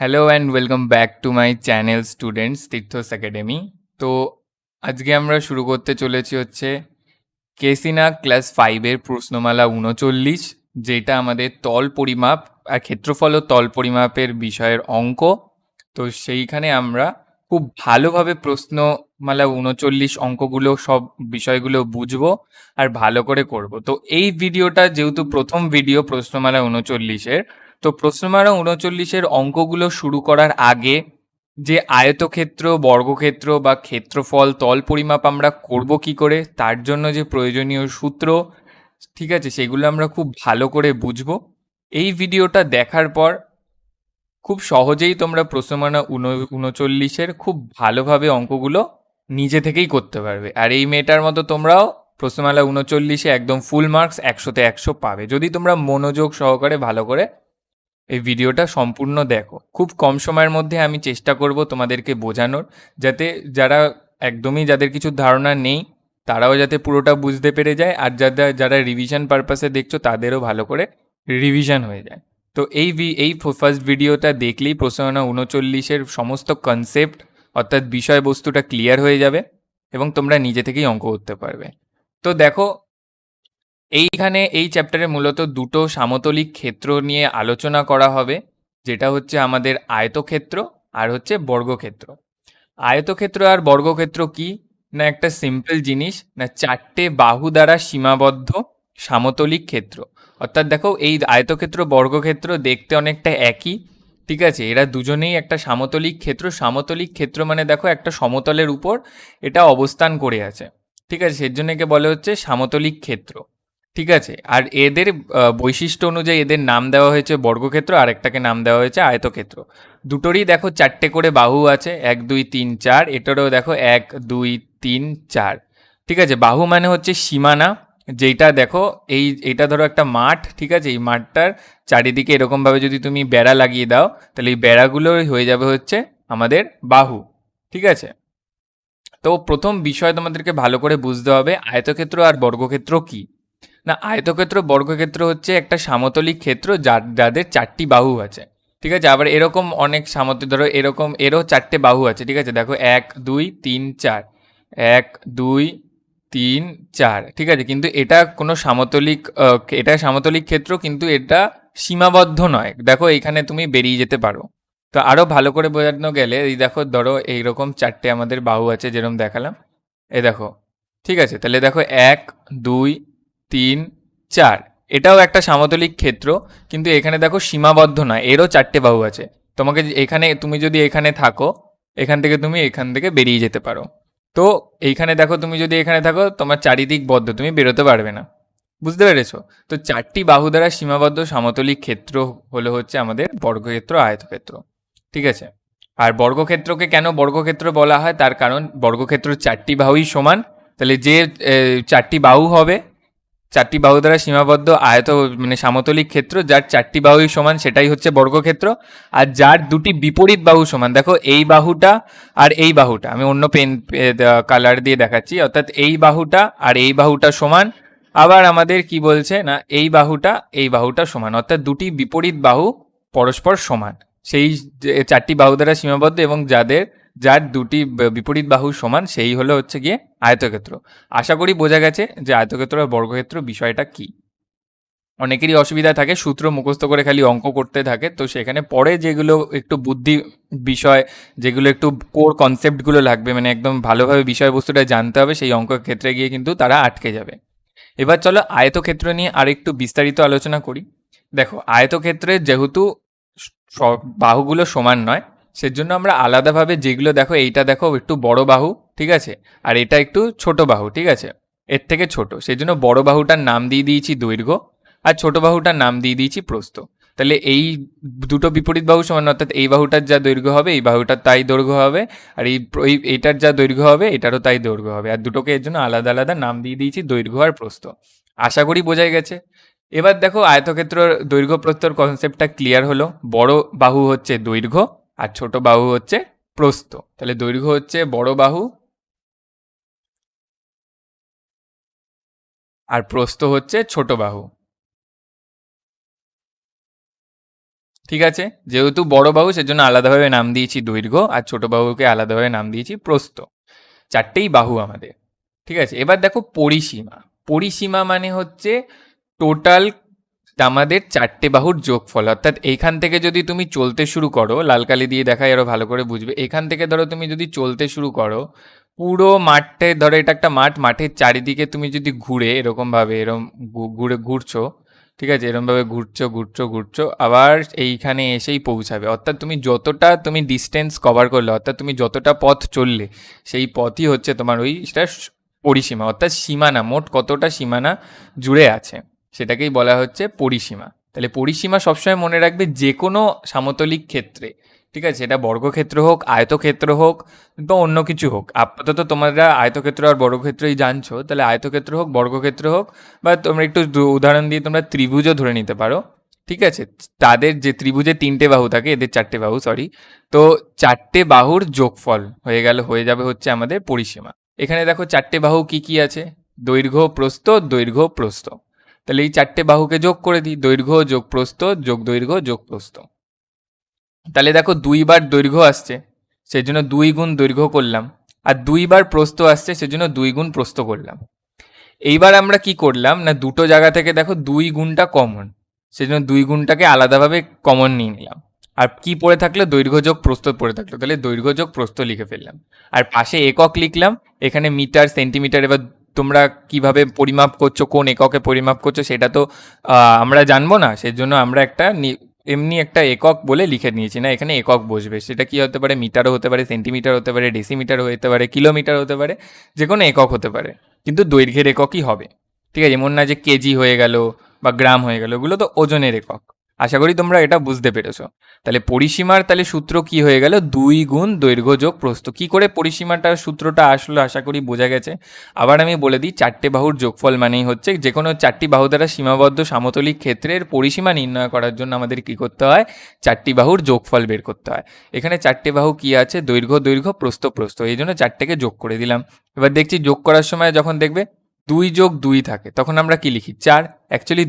Hello and welcome back to my channel students Tirtha's academy তো আজকে আমরা শুরু করতে চলেছি হচ্ছে কেসিনা ক্লাস ফাইভের প্রশ্নমালা উনচল্লিশ, যেটা আমাদের তল পরিমাপ আর ক্ষেত্রফল তল পরিমাপের বিষয়ের অঙ্ক। তো সেইখানে আমরা খুব ভালোভাবে প্রশ্নমালা উনচল্লিশ অঙ্কগুলো, সব বিষয়গুলো বুঝব আর ভালো করে করব। তো এই ভিডিওটা যেহেতু প্রথম ভিডিও প্রশ্নমালা উনচল্লিশের তো প্রশ্নমালা উনচল্লিশের অঙ্কগুলো শুরু করার আগে যে আয়তক্ষেত্র, বর্গক্ষেত্র বা ক্ষেত্রফল, তল পরিমাপ আমরা করব কি করে, তার জন্য যে প্রয়োজনীয় সূত্র, ঠিক আছে, সেগুলো আমরা খুব ভালো করে বুঝব। এই ভিডিওটা দেখার পর খুব সহজেই তোমরা প্রশ্নমানা উন, উনচল্লিশের খুব ভালোভাবে অঙ্কগুলো নিজে থেকেই করতে পারবে। আর এই মেয়েটার মতো তোমরাও প্রশ্নমালা উনচল্লিশে একদম ফুল মার্কস একশোতে একশো পাবে। যদি তোমরা মনোযোগ সহকারে ভালো করে এই ভিডিওটা সম্পূর্ণ দেখো। খুব কম সময়ের মধ্যে আমি চেষ্টা করব তোমাদেরকে বোঝানোর, যাতে যারা একদমই যাদের কিছু ধারণা নেই, তারাও যাতে পুরোটা বুঝতে পেরে যায়, আর যারা যারা রিভিশন পারপাসে দেখছ, তাদেরও ভালো করে রিভিশন হয়ে যায়। তো এই এই ফার্স্ট ভিডিওটা দেখলেই প্রশ্ননা উনচল্লিশের সমস্ত কনসেপ্ট অর্থাৎ বিষয়বস্তুটা ক্লিয়ার হয়ে যাবে, এবং তোমরা নিজে থেকেই অঙ্ক করতে পারবে। তো দেখো এইখানে এই চ্যাপ্টারে মূলত দুটো সামতলিক ক্ষেত্র নিয়ে আলোচনা করা হবে, যেটা হচ্ছে আমাদের আয়তক্ষেত্র আর হচ্ছে বর্গক্ষেত্র। আয়তক্ষেত্র আর বর্গক্ষেত্র কি? না একটা সিম্পল জিনিস, না চারটে বাহু দ্বারা সীমাবদ্ধ সামতলিক ক্ষেত্র। অর্থাৎ দেখো, এই আয়তক্ষেত্র, বর্গক্ষেত্র দেখতে অনেকটা একই, ঠিক আছে? এরা দুজনেই একটা সামতলিক ক্ষেত্র। সামতলিক ক্ষেত্র মানে দেখো, একটা সমতলের উপর এটা অবস্থান করে আছে, ঠিক আছে? সের জন্য একে বলে হচ্ছে সামতলিক ক্ষেত্র। ঠিক আছে। আর এদের বৈশিষ্ট্য অনুযায়ী এদের নাম দেওয়া হয়েছে বর্গক্ষেত্র, আর একটাকে নাম দেওয়া হয়েছে আয়তক্ষেত্র। দুটোরই দেখো চারটে করে বাহু আছে, এক, দুই, তিন, চার, এটারও দেখো এক, দুই, তিন, চার। ঠিক আছে, বাহু মানে হচ্ছে সীমানা যেটা দেখো এই, এটা ধরো একটা মাঠ, ঠিক আছে, এই মাঠটার চারিদিকে এরকমভাবে যদি তুমি বেড়া লাগিয়ে দাও, তাহলে এই বেড়াগুলোই হয়ে যাবে হচ্ছে আমাদের বাহু। ঠিক আছে? তো প্রথম বিষয় তোমাদেরকে ভালো করে বুঝতে হবে, আয়তক্ষেত্র আর বর্গক্ষেত্র কি? না, আয়তক্ষেত্র, বর্গক্ষেত্র হচ্ছে একটা সামতলিক ক্ষেত্র যার, যাদের চারটি বাহু আছে। ঠিক আছে? আবার এরকম অনেক সামত, ধরো এরকম, এরও চারটে বাহু আছে। ঠিক আছে? দেখো, এক, দুই, তিন, চার। এক, দুই, তিন, চার। ঠিক আছে? কিন্তু এটা কোনো সামতলিক এটা সামতলিক ক্ষেত্র, কিন্তু এটা সীমাবদ্ধ নয়। দেখো, এখানে তুমি বেরিয়ে যেতে পারো। তো আরও ভালো করে বোঝানো গেলে, এই দেখো, ধরো, এইরকম চারটে আমাদের বাহু আছে যেরকম দেখালাম। এ দেখো। ঠিক আছে? তাহলে দেখো, এক, দুই তিন, চার। এটাও একটা সামতলিক ক্ষেত্র, কিন্তু এখানে দেখো সীমাবদ্ধ নয়, এরও চারটে বাহু আছে। তোমাকে এখানে, তুমি যদি এখানে থাকো, এখান থেকে তুমি এখান থেকে বেরিয়ে যেতে পারো। তো এইখানে দেখো, তুমি যদি এখানে থাকো, তোমার চারিদিক বদ্ধ, তুমি বেরোতে পারবে না। বুঝতে পেরেছ? তো চারটি বাহু দ্বারা সীমাবদ্ধ সমতলিক ক্ষেত্র হলো হচ্ছে আমাদের বর্গক্ষেত্র, আয়তক্ষেত্র। ঠিক আছে? আর বর্গক্ষেত্রকে কেন বর্গক্ষেত্র বলা হয়? তার কারণ বর্গক্ষেত্র চারটি বাহুই সমান। তাহলে যে চারটি বাহু হবে চারটি বাহু দ্বারা সীমাবদ্ধ আয়ত মানে সামতলিক ক্ষেত্র, যার চারটি বাহুই সমান, সেটাই হচ্ছে বর্গক্ষেত্র। আর যার দুটি বিপরীত বাহু সমান, দেখো এই বাহুটা আর এই বাহুটা, আমি অন্য পেন কালার দিয়ে দেখাচ্ছি। অর্থাৎ এই বাহুটা আর এই বাহুটা সমান, আবার আমাদের কি বলছে না, এই বাহুটা এই বাহুটা সমান। অর্থাৎ দুটি বিপরীত বাহু পরস্পর সমান। সেই চারটি বাহু দ্বারা সীমাবদ্ধ এবং যাদের যার দুটি বিপরীত বাহু সমান, সেই হলো হচ্ছে গিয়ে আয়তক্ষেত্র। আশা করি বোঝা গেছে যে আয়তক্ষেত্র আর বর্গক্ষেত্র বিষয়টা কি। অনেকেরই অসুবিধা থাকে, সূত্র মুখস্থ করে খালি অঙ্ক করতে থাকে, তো সেখানে পরে যেগুলো একটু বুদ্ধি বিষয়, যেগুলো একটু কোর কনসেপ্টগুলো লাগবে মানে একদম ভালোভাবে বিষয়বস্তুটা জানতে হবে, সেই অঙ্ক ক্ষেত্রে গিয়ে কিন্তু তারা আটকে যাবে। এবার চলো আয়তক্ষেত্র নিয়ে আরেকটু বিস্তারিত আলোচনা করি। দেখো, আয়তক্ষেত্রে যেহেতু বাহুগুলো সমান নয় সেজন্য আমরা আলাদাভাবে যেগুলো দেখো, এইটা দেখো একটু বড় বাহু, ঠিক আছে? আর এটা একটু ছোট বাহু, ঠিক আছে? এর থেকে ছোট। সেই জন্য বড় বাহুটার নাম দিয়ে দিয়েছি দৈর্ঘ্য, আর ছোট বাহুটার নাম দিয়ে দিয়েছি প্রস্থ। তাহলে এই দুটো বিপরীত বাহু সমান, অর্থাৎ এই বাহুটার যা দৈর্ঘ্য হবে, এই বাহুটার তাই দৈর্ঘ্য হবে, আর এই এইটার যা দৈর্ঘ্য হবে, এটারও তাই দৈর্ঘ্য হবে। আর দুটোকে এর জন্য আলাদা আলাদা নাম দিয়ে দিয়েছি দৈর্ঘ্য আর প্রস্থ। আশা করি বোঝাই গেছে। এবার দেখো আয়তক্ষেত্র দৈর্ঘ্য প্রস্তর কনসেপ্টটা ক্লিয়ার হলো। বড় বাহু হচ্ছে দৈর্ঘ্য আর ছোট বাহু হচ্ছে প্রস্থ। তাহলে দৈর্ঘ্য হচ্ছে বড় বাহু আর প্রস্থ হচ্ছে ছোট বাহু। ঠিক আছে? যেহেতু বড় বাহু, সেজন্য আলাদাভাবে নাম দিয়েছি দৈর্ঘ্য আর ছোট বাহুকে আলাদাভাবে নাম দিয়েছি প্রস্থ। চারটেই বাহু আমাদের। ঠিক আছে? এবার দেখো পরিসীমা। পরিসীমা মানে হচ্ছে টোটাল আমাদের চারটে বাহুর যোগফল, অর্থাৎ এইখান থেকে যদি তুমি চলতে শুরু করো, লাল কালি দিয়ে দেখাই আরও ভালো করে বুঝবে, এখান থেকে ধরো তুমি যদি চলতে শুরু করো, পুরো মাঠে ধরো এটা একটা মাঠ, মাঠের চারিদিকে তুমি যদি ঘুরে এরকম ভাবে এরকম ঘুরে ঘুরছো, ঠিক আছে এরকম ভাবে ঘুরছো ঘুরছো ঘুরছো, আবার এইখানে এসেই পৌঁছাবে। অর্থাৎ তুমি যতটা তুমি ডিস্টেন্স কভার করলে, অর্থাৎ তুমি যতটা পথ চললে, সেই পথই হচ্ছে তোমার ওই সেটা পরিসীমা, অর্থাৎ সীমানা, মোট কতটা সীমানা জুড়ে আছে। সেটাকেই বলা হচ্ছে পরিসীমা। তাহলে পরিসীমা সবসময় মনে রাখবে যে কোনো সামতলিক ক্ষেত্রে, ঠিক আছে? এটা বর্গক্ষেত্র হোক, আয়তক্ষেত্র হোক বা অন্য কিছু হোক। আপাতত তোমরা আয়তক্ষেত্র আর বর্গক্ষেত্রই জানছো, তাহলে আয়তক্ষেত্র হোক, বর্গক্ষেত্র হোক বা তোমরা একটু উদাহরণ দিয়ে তোমরা ত্রিভুজও ধরে নিতে পারো, ঠিক আছে? তাদের যে ত্রিভুজে তিনটে বাহু থাকে, এদের চারটে বাহু সরি তো চারটে বাহুর যোগফল হয়ে গেল, হয়ে যাবে হচ্ছে আমাদের পরিসীমা। এখানে দেখো চারটে বাহু কি কি আছে? দৈর্ঘ্য প্রস্থ দৈর্ঘ্য প্রস্থ। তাহলে এই চারটে বাহুকে যোগ করে দিই, দৈর্ঘ্য যোগ প্রস্থ যোগ দৈর্ঘ্য যোগ প্রস্থ তাহলে দেখো দুইবার দৈর্ঘ্য আসছে, সেজন্য দুই গুণ দৈর্ঘ্য করলাম, আর দুইবার প্রস্থ আসছে, সেজন্য দুই গুণ প্রস্থ করলাম। এইবার আমরা কি করলাম, না দুটো জায়গা থেকে দেখো দুই গুণটা কমন সেজন্য দুই গুণটাকে আলাদাভাবে কমন নিয়ে নিলাম। আর কি পড়ে থাকল? দৈর্ঘ্য যোগ প্রস্থ পড়ে থাকল। তাহলে দৈর্ঘ্য যোগ প্রস্থ লিখে ফেললাম। আর পাশে একক লিখলাম, এখানে মিটার, সেন্টিমিটার, এবার তোমরা কীভাবে পরিমাপ করছ, কোন এককে পরিমাপ করছ, সেটা তো আমরা জানব না। সেজন্য আমরা একটা এমনি একটা একক বলে লিখে নিয়েছি না, এখানে একক বসবে। সেটা কি হতে পারে? মিটারও হতে পারে, সেন্টিমিটার হতে পারে, ডেসিমিটার হতে পারে, কিলোমিটার হতে পারে যে কোনো একক হতে পারে। কিন্তু দৈর্ঘ্যের এককই হবে। ঠিক আছে? এমন না যে কেজি হয়ে গেল বা গ্রাম হয়ে গেল, ওগুলো তো ওজনের একক। আশা করি তোমরা এটা বুঝতে পেরেছ। তাহলে পরিসীমার তাহলে সূত্র কি হয়ে গেল? দুই গুণ দৈর্ঘ্য যোগ প্রস্থ। কি করে পরিসীমাটার সূত্রটা আসলো আশা করি বোঝা গেছে। আবার আমি বলে দিই, চারটে বাহুর যোগফল মানেই হচ্ছে যে কোনো চারটি বাহু দ্বারা সীমাবদ্ধ সমতলিক ক্ষেত্রের পরিসীমা নির্ণয় করার জন্য আমাদের কি করতে হয়? চারটি বাহুর যোগফল বের করতে হয়। এখানে চারটে বাহু কি আছে? দৈর্ঘ্য দৈর্ঘ্য, প্রস্থ প্রস্থ। এই জন্য চারটেকে যোগ করে দিলাম। এবার দেখছি যোগ করার সময় যখন দেখবে দুই যোগ দুই থাকে। তখন আমরা কি লিখি? চার। অ্যাকচুয়ালি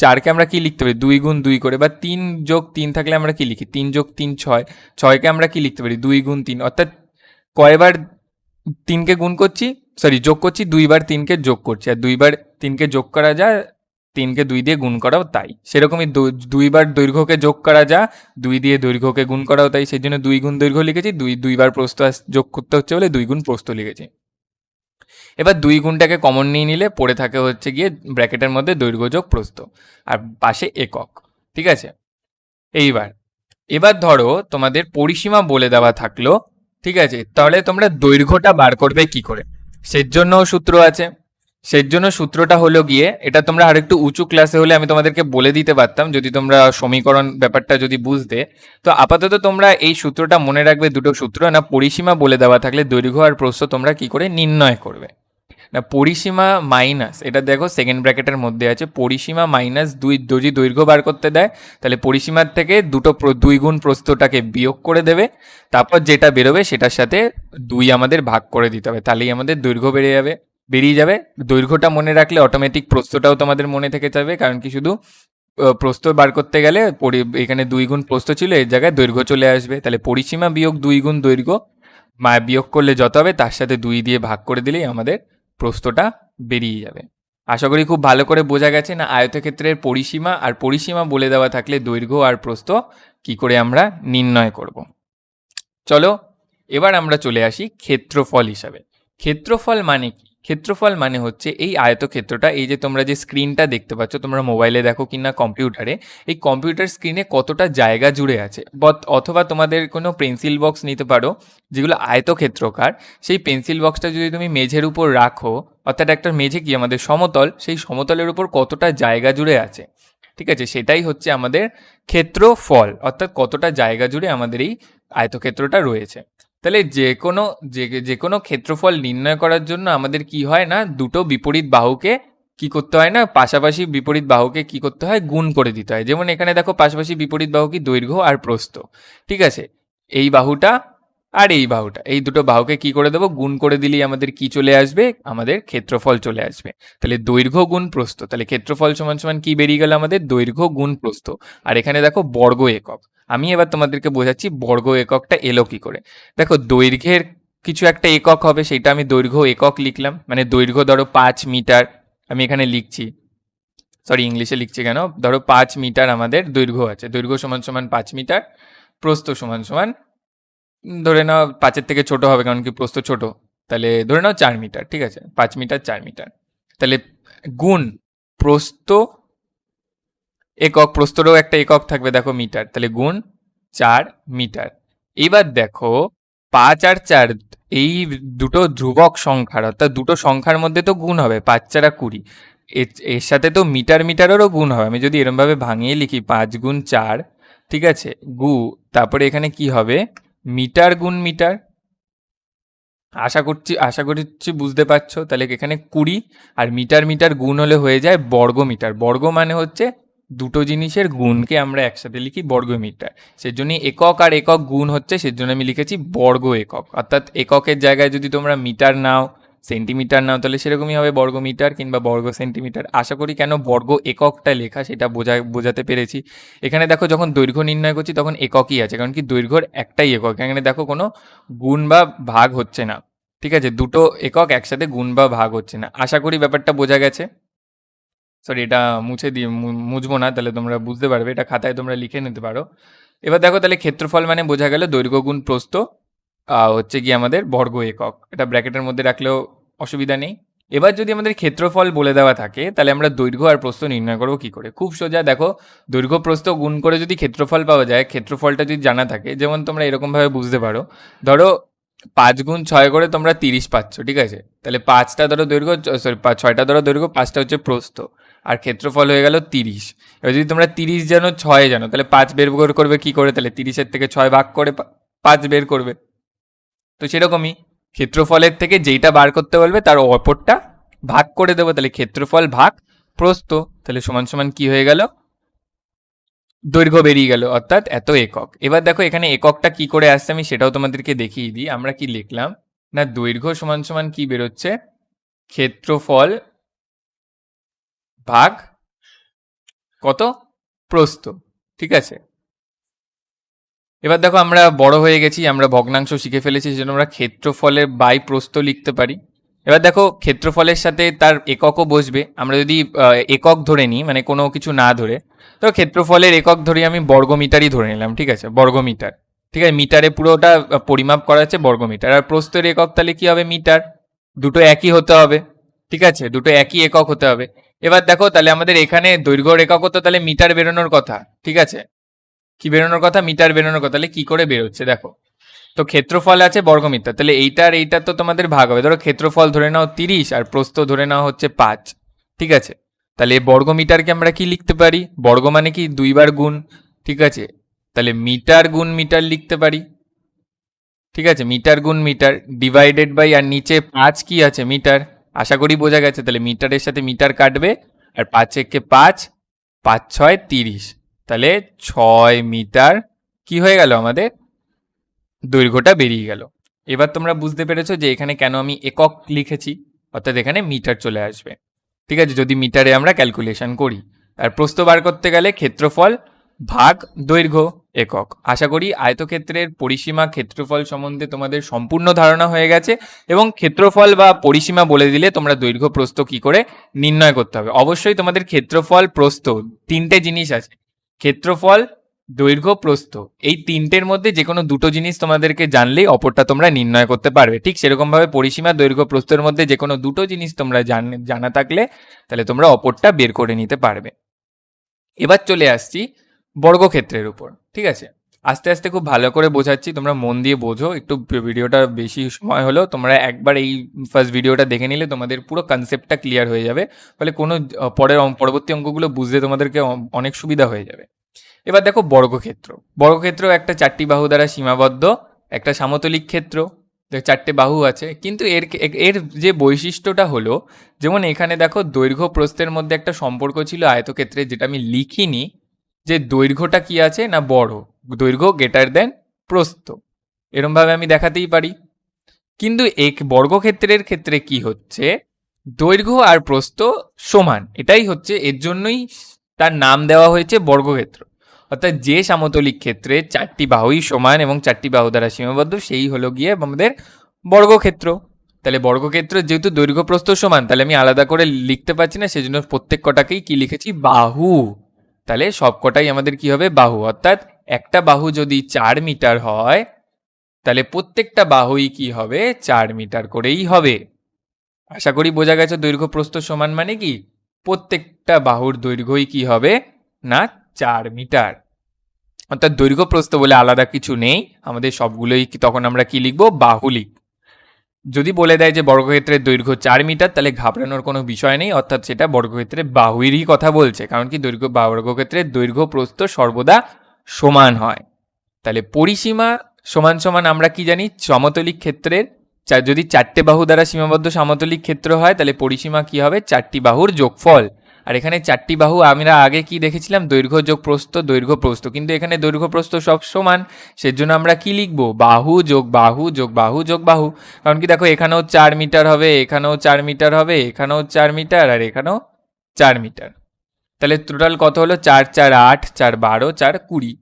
চারকে আমরা কি লিখতে পারি? দুই গুণ দুই করে। বা তিন যোগ তিন থাকলে আমরা কি লিখি? তিন যোগ তিন ছয়। ছয়কে আমরা কি লিখতে পারি? দুই গুণ তিন। অর্থাৎ কয়বার তিনকে গুণ করছি? সরি যোগ করছি, দুইবার তিনকে যোগ করছি। আর দুইবার তিনকে যোগ করা যায়, তিনকে দুই দিয়ে গুণ করাও তাই। সেরকমই দুইবার দৈর্ঘ্যকে যোগ করা যা দুই দিয়ে দৈর্ঘ্যকে গুণ করাও তাই। সেই জন্য দুই গুণ দৈর্ঘ্য লিখেছি, দুই দুইবার প্রস্থ যোগ করতে হচ্ছে বলে দুই গুণ প্রস্থ লিখেছি। এবার দুই গুণটাকে কমন নিয়ে নিলে পড়ে থাকে হচ্ছে গিয়ে ব্র্যাকেটের মধ্যে দৈর্ঘ্য যোগ প্রস্থ, আর পাশে একক, ঠিক আছে? এইবার, এবার ধরো তোমাদের পরিসীমা বলে দেওয়া থাকল, ঠিক আছে? তাহলে তোমরা দৈর্ঘ্যটা বার করবে কি করে? সের জন্য সূত্র আছে। সের জন্য সূত্রটা হলো গিয়ে, এটা তোমরা আরেকটু উঁচু ক্লাসে হলে আমি তোমাদেরকে বলে দিতে পারতাম, যদি তোমরা সমীকরণ ব্যাপারটা যদি বুঝতে। তো আপাতত তোমরা এই সূত্রটা মনে রাখবে দুটো সূত্র, না পরিসীমা বলে দেওয়া থাকলে দৈর্ঘ্য আর প্রস্থ তোমরা কি করে নির্ণয় করবে? না পরিসীমা মাইনাস এটা দেখো সেকেন্ড ব্র্যাকেটের মধ্যে আছে পরিসীমা মাইনাস দুই যদি দৈর্ঘ্য বার করতে দেয় তাহলে পরিসীমার থেকে দুটো দুই গুণ প্রস্থটাকে বিয়োগ করে দেবে তারপর যেটা বেরোবে সেটার সাথে দুই আমাদের ভাগ করে দিতে হবে তাহলেই আমাদের দৈর্ঘ্য বেড়ে যাবে বেরিয়ে যাবে দৈর্ঘ্যটা মনে রাখলে অটোমেটিক প্রস্থটাও তোমাদের মনে থেকে যাবে কারণ কি শুধু আহ, প্রস্থ বার করতে গেলে এখানে দুই গুণ প্রস্থ ছিল এর জায়গায় দৈর্ঘ্য চলে আসবে তাহলে পরিসীমা বিয়োগ দুই গুণ দৈর্ঘ্য মা বিয়োগ করলে যত হবে তার সাথে দুই দিয়ে ভাগ করে দিলেই আমাদের প্রস্থটা বেরিয়ে যাবে। আশা করি খুব ভালো করে বোঝা গেছে না আয়তক্ষেত্রের পরিসীমা আর পরিসীমা বলে দেওয়া থাকলে দৈর্ঘ্য আর প্রস্ত কি করে আমরা নির্ণয় করব। চলো, এবার আমরা চলে আসি ক্ষেত্রফল হিসাবে। ক্ষেত্রফল মানে কি? ক্ষেত্রফল মানে হচ্ছে এই আয়তক্ষেত্রটা, এই যে তোমরা যে স্ক্রিনটা দেখতে পাচ্ছ, তোমরা মোবাইলে দেখো কিনা কম্পিউটারে এই কম্পিউটার স্ক্রিনে কতটা জায়গা জুড়ে আছে? অথবা তোমাদের কোনো পেন্সিল বক্স নিতে পারো, যেগুলো আয়তক্ষেত্রকার, সেই পেন্সিল বক্সটা যদি তুমি মেঝের উপর রাখো, অর্থাৎ একটা মেঝে কি আমাদের সমতল, সেই সমতলের উপর কতটা জায়গা জুড়ে আছে? ঠিক আছে, সেটাই হচ্ছে আমাদের ক্ষেত্রফল, অর্থাৎ কতটা জায়গা জুড়ে আমাদের এই আয়তক্ষেত্রটা রয়েছে। তাহলে যে কোনো যে যে কোনো ক্ষেত্রফল নির্ণয় করার জন্য আমাদের কি হয় না, দুটো বিপরীত বাহুকে কি করতে হয় না, পাশাপাশি বিপরীত বাহুকে কি করতে হয়, গুণ করে দিতে হয়। যেমন এখানে দেখো পাশাপাশি বিপরীত বাহু কি দৈর্ঘ্য আর প্রস্থ। ঠিক আছে? এই বাহুটা আর এই বাহুটা, এই দুটো বাহুকে কি করে দেবো, গুণ করে দিলেই আমাদের কি চলে আসবে, আমাদের ক্ষেত্রফল চলে আসবে। তাহলে দৈর্ঘ্য গুণ প্রস্থ, তাহলে ক্ষেত্রফল সমান সমান কি বেরিয়ে গেল আমাদের, দৈর্ঘ্য গুণ প্রস্থ। আর এখানে দেখো বর্গ একক। আমি এবার তোমাদেরকে বোঝাচ্ছি বর্গ এককটা এলো কি করে। দেখো, দৈর্ঘ্যের কিছু একটা একক হবে, সেটা আমি দৈর্ঘ্য একক লিখলাম। মানে দৈর্ঘ্য ধরো পাঁচ মিটার, আমি এখানে লিখছি। সরি ইংলিশে লিখছি কেন? ধরো পাঁচ মিটার আমাদের দৈর্ঘ্য আছে। দৈর্ঘ্য সমান সমান পাঁচ মিটার, প্রস্থ সমান সমান, ধরে নাও পাঁচের থেকে ছোট হবে, কারণ কি প্রস্থ ছোট। তাহলে ধরে নাও চার মিটার, ঠিক আছে? পাঁচ মিটার, চার মিটার। তাহলে গুণ প্রস্থ একক প্রস্থরও একটা একক থাকবে, দেখো মিটার। তাহলে গুণ চার মিটার। এবার দেখো, পাঁচ আর চার, এই দুটো ধ্রুবক সংখ্যার, অর্থাৎ দুটো সংখ্যার মধ্যে তো গুণ হবে, পাঁচ চারা কুড়ি। এর সাথে তো মিটার মিটারেরও গুণ হবে। আমি যদি এরমভাবে ভাঙিয়ে লিখি, পাঁচ গুণ চার, ঠিক আছে, গু, তারপরে এখানে কি হবে? মিটার গুণ মিটার। আশা করছি আশা করছি বুঝতে পারছ? তাহলে এখানে কুড়ি আর মিটার মিটার গুণ হলে হয়ে যায় বর্গ মিটার বর্গ মানে হচ্ছে দুটো জিনিসের গুণকে আমরা একসাথে লিখি বর্গ মিটার সেজন্য একক আর একক গুণ হচ্ছে, সেজন্য আমি লিখেছি বর্গ একক। অর্থাৎ এককের জায়গায় যদি তোমরা মিটার নাও, সেন্টিমিটার নাও, তাহলে সেরকমই হবে বর্গ মিটার কিংবা বর্গ সেন্টিমিটার। আশা করি কেন বর্গ এককটা লেখা সেটা বোঝা, বোঝাতে পেরেছি। এখানে দেখো যখন দৈর্ঘ্য নির্ণয় করছি তখন এককই আছে, কারণ কি দৈর্ঘ্যর একটাই একক, এখানে দেখো কোনো গুণ বা ভাগ হচ্ছে না। ঠিক আছে, দুটো একক একসাথে গুণ বা ভাগ হচ্ছে না। আশা করি ব্যাপারটা বোঝা গেছে। সরি এটা মুছে দিয়ে মুছবো না, তাহলে তোমরা বুঝতে পারবে, এটা খাতায় তোমরা লিখে নিতে পারো। এবার দেখো তাহলে ক্ষেত্রফল মানে বোঝা গেল দৈর্ঘ্য গুণ হচ্ছে কি আমাদের বর্গ একক। এটা ব্র্যাকেটের মধ্যে রাখলেও অসুবিধা নেই। এবার যদি আমাদের ক্ষেত্রফল বলে দেওয়া থাকে, তাহলে আমরা দৈর্ঘ্য আর প্রস্থ নির্ণয় করব কী করে? খুব সোজা দেখো, দৈর্ঘ্য প্রস্থ গুণ করে যদি ক্ষেত্রফল পাওয়া যায়, ক্ষেত্রফলটা যদি জানা থাকে, যেমন তোমরা এরকমভাবে বুঝতে পারো, ধরো পাঁচ গুণ ছয় করে তোমরা তিরিশ পাচ্ছ, ঠিক আছে? তাহলে পাঁচটা ধরো দৈর্ঘ্য সরি ছয়টা ধরো দৈর্ঘ্য, পাঁচটা হচ্ছে প্রস্থ। আর ক্ষেত্রফল হয়ে গেল তিরিশ। এবার যদি তোমরা তিরিশ জানো, ছয় জানো, তাহলে পাঁচ বের করে করবে কি করে? তাহলে তিরিশের থেকে ছয় ভাগ করে পাঁচ বের করবে। তো সেরকমই ক্ষেত্রফলের থেকে যেইটা বার করতে বলবে, তার অপরটা ভাগ করে দেবো। তাহলে ক্ষেত্রফল ভাগ প্রস্থ, তাহলে সমান সমান কি হয়ে গেল? দৈর্ঘ্য বেরিয়ে গেল, অর্থাৎ এত একক। এবার দেখো এখানে এককটা কি করে আসছে আমি সেটাও তোমাদেরকে দেখিয়ে দিই। আমরা কি লিখলাম? না, দৈর্ঘ্য সমান সমান কি বেরোচ্ছে? ক্ষেত্রফল ভাগ কত? প্রস্থ, ঠিক আছে? এবার দেখো আমরা বড় হয়ে গেছি, আমরা ভগ্নাংশ শিখে ফেলেছি, সেজন্য আমরা ক্ষেত্রফলের বাই প্রস্থ লিখতে পারি। এবার দেখো ক্ষেত্রফলের সাথে তার এককও বসবে, আমরা যদি একক ধরে নিই মানে কোনো কিছু না ধরে, তো ক্ষেত্রফলের একক ধরে আমি বর্গমিটারই ধরে নিলাম, ঠিক আছে? বর্গমিটার, ঠিক আছে? মিটারে পুরোটা পরিমাপ করা আছে বর্গমিটার, আর প্রস্থের একক তাহলে কি হবে? মিটার, দুটো একই হতে হবে, ঠিক আছে? দুটো একই একক হতে হবে। এবার দেখো তাহলে আমাদের এখানে দৈর্ঘ্য একক হতো তাহলে মিটার বেরোনোর কথা, ঠিক আছে? কি বেরোনোর কথা? মিটার বেরোনোর কথা, তাহলে কি করে বেরোচ্ছে দেখো? তো ক্ষেত্রফল আছে বর্গমিটার, তাহলে এইটার এইটা তো তোমাদের ভাগ হবে। ধরো ক্ষেত্রফল ধরে নাও তিরিশ আর প্রস্থ ধরে নাও হচ্ছে পাঁচ, ঠিক আছে? তাহলে বর্গমিটারকে আমরা কি লিখতে পারি? বর্গ মানে কি? দুইবার গুণ, ঠিক আছে? তাহলে মিটার গুণ মিটার লিখতে পারি, ঠিক আছে? মিটার গুণ মিটার ডিভাইডেড বাই আর নিচে পাঁচ কি আছে? মিটার। আশা করি বোঝা গেছে, তাহলে মিটারের সাথে মিটার কাটবে আর পাঁচ একে পাঁচ পাঁচ ছয় তিরিশ। তাহলে ছয় মিটার কি হয়ে গেল আমাদের? দৈর্ঘ্যটা বেরিয়ে গেল। এবার তোমরা বুঝতে পেরেছ যে এখানে কেন আমি একক লিখেছি, অর্থাৎ এখানে মিটার চলে আসবে। ঠিক আছে, যদি মিটারে আমরা ক্যালকুলেশন করি। আর প্রস্থ বার করতে গেলে ক্ষেত্রফল ভাগ দৈর্ঘ্য। একক। আশা করি আয়তক্ষেত্রের পরিসীমা ক্ষেত্রফল সম্বন্ধে তোমাদের সম্পূর্ণ ধারণা হয়ে গেছে এবং ক্ষেত্রফল বা পরিসীমা বলে দিলে তোমরা দৈর্ঘ্য, প্রস্থ কি করে নির্ণয় করতে হবে। অবশ্যই তোমাদের ক্ষেত্রফল, প্রস্থ তিনটে জিনিস আছে। ক্ষেত্রফল, দৈর্ঘ্য, প্রস্থ এই তিনটের মধ্যে যে কোনো দুটো জিনিস তোমাদেরকে জানলেই অপরটা তোমরা নির্ণয় করতে পারবে। ঠিক সেরকমভাবে পরিসীমা, দৈর্ঘ্য, প্রস্থের মধ্যে যে কোনো দুটো জিনিস তোমরা জান- জানা থাকলে তাহলে তোমরা অপরটা বের করে নিতে পারবে। এবার চলে আসছি বর্গক্ষেত্রের উপর, ঠিক আছে? আস্তে আস্তে খুব ভালো করে বোঝাচ্ছি, তোমরা মন দিয়ে বোঝো, একটু ভিডিওটা বেশি সময় হলো তোমরা একবার এই ফার্স্ট ভিডিওটা দেখে নিলে তোমাদের পুরো কনসেপ্টটা ক্লিয়ার হয়ে যাবে, ফলে কোনো পরের পরবর্তী অঙ্কগুলো বুঝতে তোমাদেরকে অনেক সুবিধা হয়ে যাবে। এবার দেখো বর্গক্ষেত্র বর্গক্ষেত্র একটা চারটি বাহু দ্বারা সীমাবদ্ধ, একটা সামতলিক ক্ষেত্র চারটে বাহু আছে, কিন্তু এর এর যে বৈশিষ্ট্যটা হলো, যেমন এখানে দেখো দৈর্ঘ্য প্রস্থের মধ্যে একটা সম্পর্ক ছিল আয়তক্ষেত্রে, যেটা আমি লিখিনি যে দৈর্ঘ্যটা কি আছে না বড়? দৈর্ঘ্য গ্রেটার দেন প্রস্থ। এরমভাবে আমি দেখাতেই পারি। কিন্তু এক বর্গক্ষেত্রের ক্ষেত্রে কি হচ্ছে? দৈর্ঘ্য আর প্রস্থ সমান। এটাই হচ্ছে, এর জন্যই তার নাম দেওয়া হয়েছে বর্গক্ষেত্র। অর্থাৎ যে সামতলিক ক্ষেত্রে চারটি বাহুই সমান এবং চারটি বাহু দ্বারা সীমাবদ্ধ, সেই হলো গিয়ে আমাদের বর্গক্ষেত্র। তাহলে বর্গক্ষেত্র যেহেতু দৈর্ঘ্য প্রস্থ সমান, তাহলে আমি আলাদা করে লিখতে পারছি না, সেজন্য প্রত্যেক কটাকেই কি লিখেছি? বাহু। তাহলে সব কটাই আমাদের কি হবে? বাহু। অর্থাৎ একটা বাহু যদি চার মিটার হয়, তাহলে প্রত্যেকটা বাহুই কি হবে? চার মিটার করেই হবে। আশা করি বোঝা গেছে দৈর্ঘ্য প্রস্থ সমান মানে কি? প্রত্যেকটা বাহুর দৈর্ঘ্যই কি হবে? না, চার মিটার। অর্থাৎ দৈর্ঘ্য প্রস্থ বলে আলাদা কিছু নেই। আমাদের সবগুলোই তখন আমরা কি লিখব? বাহু লিখব। যদি বলে দেয় যে বর্গক্ষেত্রের দৈর্ঘ্য চার মিটার, তাহলে ঘাবড়ানোর কোনো বিষয় নেই, অর্থাৎ সেটা বর্গক্ষেত্রের বাহুরই কথা বলছে, কারণ কি দৈর্ঘ্য, বা বর্গক্ষেত্রের দৈর্ঘ্য প্রস্থ সর্বদা সমান হয়। তাহলে পরিসীমা সমান সমান আমরা কি জানি? সমতলিক ক্ষেত্রের যদি চারটে বাহু দ্বারা সীমাবদ্ধ সমতলিক ক্ষেত্র হয়, তাহলে পরিসীমা কি হবে? চারটি বাহুর যোগফল। আর এখানে চারটি বাহু, আমরা আগে কি দেখেছিলাম? দৈর্ঘ্য যোগ প্রস্থ, দৈর্ঘ্য প্রস্থ। কিন্তু এখানে দৈর্ঘ্য প্রস্থ সব সমান, সেজন্য আমরা কি লিখব? বাহু যোগ বাহু যোগ বাহু যোগ বাহু। কারণ কি দেখো, এখানেও চার মিটার হবে, এখানেও চার মিটার হবে, এখানেও চার মিটার, আর এখানেও চার মিটার। তাহলে টোটাল কত হলো? চার চার, আট, চার, বারো, চার, কুড়ি।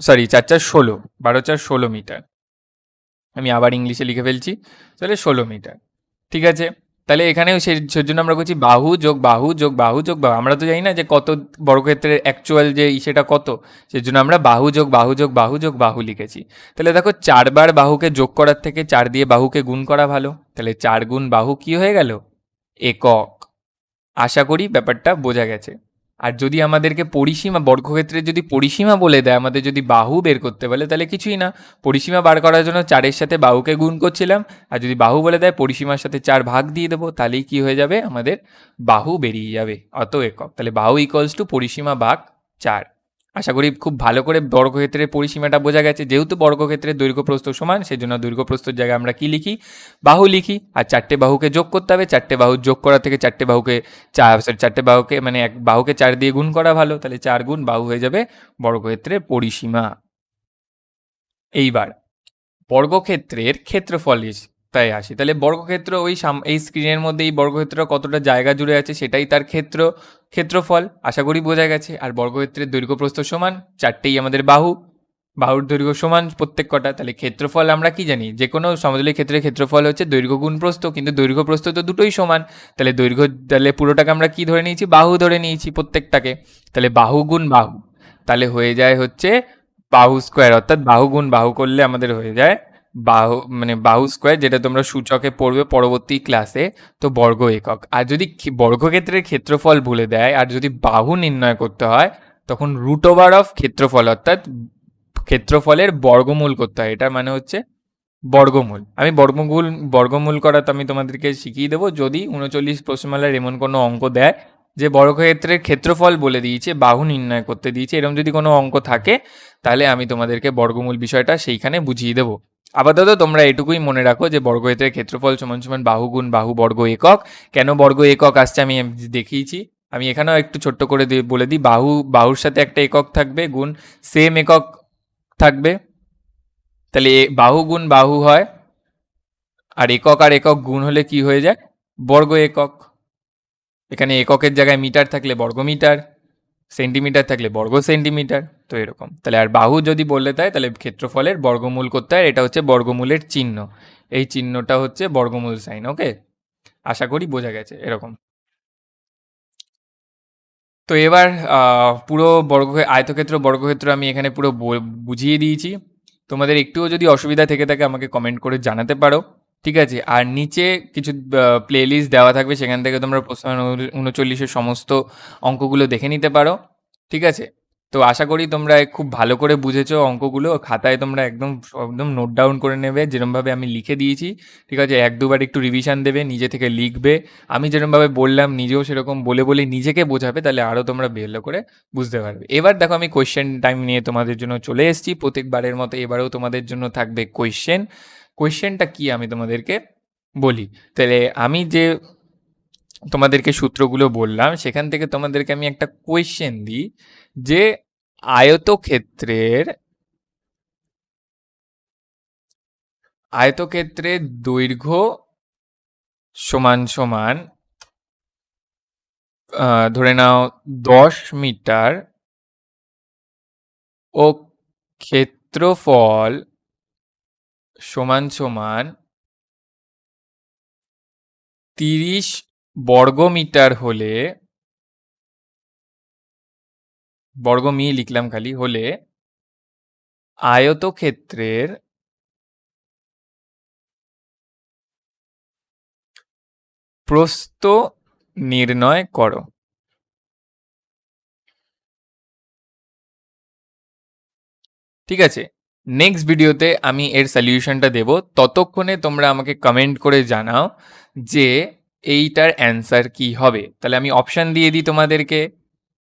সরি চার চার, ষোলো। বারো, চার, ষোলো মিটার। আমি আবার ইংলিশে লিখে ফেলছি। তাহলে ষোলো মিটার। ঠিক আছে? তাহলে এখানেও সেই জন্য আমরা বলছি বাহু যোগ বাহু যোগ বাহু যোগ বাহু। আমরা তো জানি না যে কত বর্গক্ষেত্রের অ্যাকচুয়াল যে সেটা কত। সেজন্য আমরা বাহু যোগ বাহু যোগ বাহু যোগ বাহু লিখেছি। তাহলে দেখো চারবার বাহুকে যোগ করার থেকে চার দিয়ে বাহুকে গুণ করা ভালো। তাহলে চার গুণ বাহু কি হয়ে গেল? একক। আশা করি ব্যাপারটা বোঝা গেছে। আর যদি আমাদেরকে পরিসীমা বর্গক্ষেত্রে যদি পরিসীমা বলে দেয়, আমাদের যদি বাহু বের করতে বলে, তাহলে কিছুই না। পরিসীমা বার করার জন্য চারের সাথে বাহুকে গুণ করছিলাম। আর যদি বাহু বলে দেয়, পরিসীমার সাথে চার ভাগ দিয়ে দেবো, তাহলেই কী হয়ে যাবে? আমাদের বাহু বেরিয়ে যাবে অত একক। তাহলে বাহু ইকোয়ালস টু পরিসীমা ভাগ চার। আশা করি খুব ভালো করে বর্গক্ষেত্রের পরিসীমাটা বোঝা গেছে। যেহেতু বর্গক্ষেত্রের দৈর্ঘ্য প্রস্থ সমান, সেজন্য দৈর্ঘ্য প্রস্থর জায়গায় আমরা কী লিখি? বাহু লিখি। আর চারটে বাহুকে যোগ করতে হবে। চারটে বাহু যোগ করা থেকে চারটে বাহুকে চার চারটে বাহুকে মানে এক বাহুকে চার দিয়ে গুণ করা ভালো। তাহলে চার গুণ বাহু হয়ে যাবে বর্গক্ষেত্রের পরিসীমা। এইবার, বর্গক্ষেত্রের ক্ষেত্রফল তাই আসি। তাহলে বর্গক্ষেত্র ওই এই স্ক্রিনের মধ্যে এই বর্গক্ষেত্র কতটা জায়গা জুড়ে আছে সেটাই তার ক্ষেত্র। ক্ষেত্রফল আশা করি বোঝা গেছে। আর বর্গক্ষেত্রের দৈর্ঘ্য প্রস্থ সমান, চারটেই আমাদের বাহু। বাহুর দৈর্ঘ্য সমান প্রত্যেক কটা। তাহলে ক্ষেত্রফল আমরা কি জানি? যে কোনো সমতলের ক্ষেত্রে ক্ষেত্রফল হচ্ছে দৈর্ঘ্য গুণ প্রস্থ, কিন্তু দৈর্ঘ্য প্রস্থ তো দুটোই সমান। তাহলে দৈর্ঘ্য, তাহলে পুরোটাকে আমরা কি ধরে নিয়েছি? বাহু ধরে নিয়েছি প্রত্যেকটাকে। তাহলে বাহু গুণ বাহু। তাহলে হয়ে যায় হচ্ছে বাহু স্কোয়ার অর্থাৎ বাহু গুণ বাহু করলে আমাদের হয়ে যায় বাহু মানে বাহু স্কোয়ার যেটা তোমরা সূচকে পড়বে পরবর্তী ক্লাসে তো বর্গ একক। আর যদি বর্গক্ষেত্রের ক্ষেত্রফল ভুলে দেয়, আর যদি বাহু নির্ণয় করতে হয়, তখন রুট ওভার অফ ক্ষেত্রফল অর্থাৎ ক্ষেত্রফলের বর্গমূল করতে হয়। এটার মানে হচ্ছে বর্গমূল। আমি বর্গমূল বর্গমূল করা তো আমি তোমাদেরকে শিখিয়ে দেবো। যদি উনচল্লিশ প্রশ্নমালার এমন কোনো অঙ্ক দেয়, যে বর্গক্ষেত্রের ক্ষেত্রফল বলে দিয়েছে, বাহু নির্ণয় করতে দিয়েছে এরকম যদি কোনো অঙ্ক থাকে, তাহলে আমি তোমাদেরকে বর্গমূল বিষয়টা সেইখানে বুঝিয়ে দেবো। আপাতত তোমরা এটুকুই মনে রাখো যে বর্গক্ষেত্রের ক্ষেত্রফল সমান সমান বাহু গুণ বাহু বর্গ একক। কেন বর্গ একক আসছে আমি দেখিয়েছি। আমি এখানেও একটু ছোট্ট করে বলে দিই, বাহু, বাহুর সাথে একটা একক থাকবে, গুণ সেম একক থাকবে। তাহলে বাহু গুণ বাহু হয়, আর একক আর একক গুণ হলে কি হয়ে যায়? বর্গ একক। এখানে এককের জায়গায় মিটার থাকলে বর্গ মিটার সেন্টিমিটার থাকলে বর্গ সেন্টিমিটার, তো এরকম। তাহলে আর বাহু যদি বললে তাই তাহলে ক্ষেত্রফলের বর্গমূল করতে হয় এটা হচ্ছে বর্গমূলের চিহ্ন। এই চিহ্নটা হচ্ছে বর্গমূল সাইন, ওকে? আশা করি বোঝা গেছে, এরকম। তো এবার পুরো বর্গ আয়তক্ষেত্র, বর্গক্ষেত্র আমি এখানে পুরো বুঝিয়ে দিয়েছি। তোমাদের একটুও যদি অসুবিধা থেকে থাকে, আমাকে কমেন্ট করে জানাতে পারো। ঠিক আছে? আর নিচে কিছু প্লেলিস্ট দেওয়া থাকবে, সেখান থেকে তোমরা প্রশ্ন উনচল্লিশের সমস্ত অঙ্কগুলো দেখে নিতে পারো, ঠিক আছে? তো আশা করি তোমরা খুব ভালো করে বুঝেছ অঙ্কগুলো, খাতায় তোমরা একদম একদম নোট ডাউন করে নেবে, যেরমভাবে আমি লিখে দিয়েছি, ঠিক আছে? এক দুবার একটু রিভিশন দেবে, নিজে থেকে লিখবে, আমি যেরমভাবে বললাম, নিজেও সেরকম বলে বলে নিজেকে বোঝাবে, তাহলে আরও তোমরা ভালো করে বুঝতে পারবে। এবার দেখো, আমি কোয়েশ্চেন টাইম নিয়ে তোমাদের জন্য চলে এসেছি, প্রত্যেকবারের মতো এবারেও তোমাদের জন্য থাকবে কোয়েশ্চেন কোয়েশ্চেনটা কি আমি তোমাদেরকে বলি? তাহলে আমি যে তোমাদেরকে সূত্রগুলো বললাম, সেখান থেকে তোমাদেরকে আমি একটা কোয়েশ্চেন দিই যে আয়তক্ষেত্রের আয়তক্ষেত্রের দৈর্ঘ্য সমান সমান ধরে নাও দশ মিটার ও ক্ষেত্রফল সমান সমান তিরিশ বর্গমিটার হলে বর্গমি লিখলাম খালি, হলে আয়তক্ষেত্রের প্রস্থ নির্ণয় করো। ঠিক আছে? নেক্সট ভিডিওতে আমি এর সলিউশনটা দেব। ততক্ষণে তোমরা আমাকে কমেন্ট করে জানাও যে এইটার অ্যান্সার কি হবে। তাহলে আমি অপশান দিয়ে দিই তোমাদেরকে।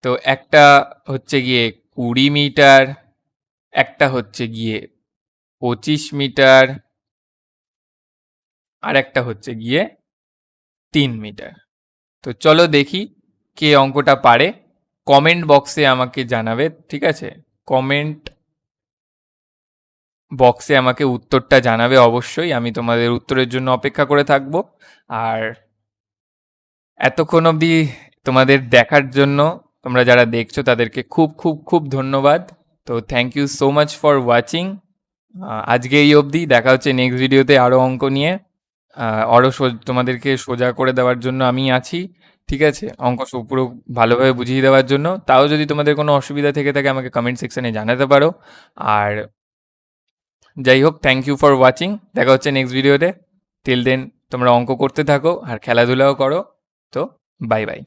তো একটা হচ্ছে গিয়ে কুড়ি মিটার, একটা হচ্ছে গিয়ে পঁচিশ মিটার, আর একটা হচ্ছে গিয়ে তিন মিটার। তো চলো দেখি কে অঙ্কটা পারে। কমেন্ট বক্সে আমাকে জানাবে, ঠিক আছে? কমেন্ট বক্সে আমাকে উত্তরটা জানাবে অবশ্যই। আমি তোমাদের উত্তরের জন্য অপেক্ষা করে থাকব। আর এতক্ষণ অবধি তোমাদের দেখার জন্য তোমরা যারা দেখছ তাদেরকে খুব খুব খুব ধন্যবাদ। তো thank you so much for watching আজকে এই অবধি দেখা হচ্ছে নেক্সট ভিডিওতে আরও অঙ্ক নিয়ে। আরও তোমাদেরকে সোজা করে দেওয়ার জন্য আমি আছি, ঠিক আছে? অঙ্ক পুরো ভালোভাবে বুঝিয়ে দেওয়ার জন্য। তাও যদি তোমাদের কোনো অসুবিধা থেকে থাকে আমাকে কমেন্ট সেকশনে জানাতে পারো। আর যাই হোক থ্যাংক ইউ ফর ওয়াচিং দেখা হচ্ছে নেক্সট ভিডিওতে টিল দেন তোমরা অঙ্ক করতে থাকো আর খেলাধুলাও করো। তো বাই বাই